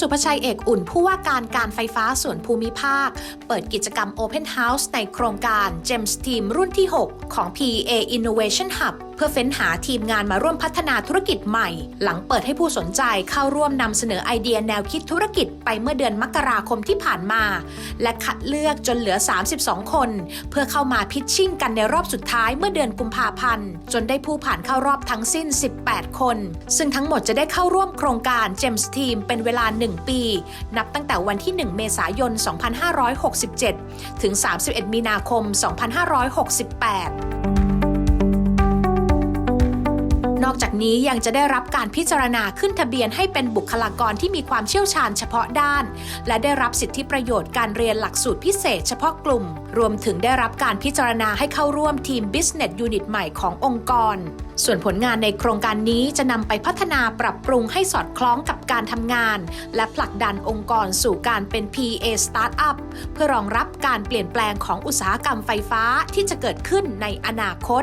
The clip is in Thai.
สุภชัยเอกอุ่นผู้ว่าการการไฟฟ้าส่วนภูมิภาค เปิดกิจกรรม Open House ในโครงการ GEMS Team รุ่นที่ 6 ของ PA Innovation Hub เพื่อเฟ้นหาทีมงานมาร่วมพัฒนาธุรกิจใหม่ หลังเปิดให้ผู้สนใจเข้าร่วมนำเสนอไอเดียแนวคิดธุรกิจไปเมื่อเดือนมกราคมที่ผ่านมา และคัดเลือกจนเหลือ 32 คน เพื่อเข้ามาพิชชิ่งกันในรอบสุดท้ายเมื่อเดือนกุมภาพันธ์ จนได้ผู้ผ่านเข้ารอบทั้งสิ้น 18 คน ซึ่งทั้งหมดจะได้เข้าร่วมโครงการ GEMS Team เป็นเวลา 1 ปี นับตั้งแต่วันที่ 1 เมษายน 2567 ถึง 31 มีนาคม 2568 นอกจากนี้ยังจะได้รับการพิจารณาขึ้นทะเบียนให้เป็นบุคลากรที่มีความเชี่ยวชาญเฉพาะด้าน และได้รับสิทธิประโยชน์การเรียนหลักสูตรพิเศษเฉพาะกลุ่ม รวมถึงได้รับการพิจารณาให้เข้าร่วมทีม Business Unit ใหม่ขององค์กร ส่วนผลงานในโครงการนี้จะนำไปพัฒนาปรับปรุงให้สอดคล้องกับการทำงาน และผลักดันองค์กรสู่การเป็น PA Startup เพื่อรองรับการเปลี่ยนแปลงของอุตสาหกรรมไฟฟ้าที่จะเกิดขึ้นในอนาคต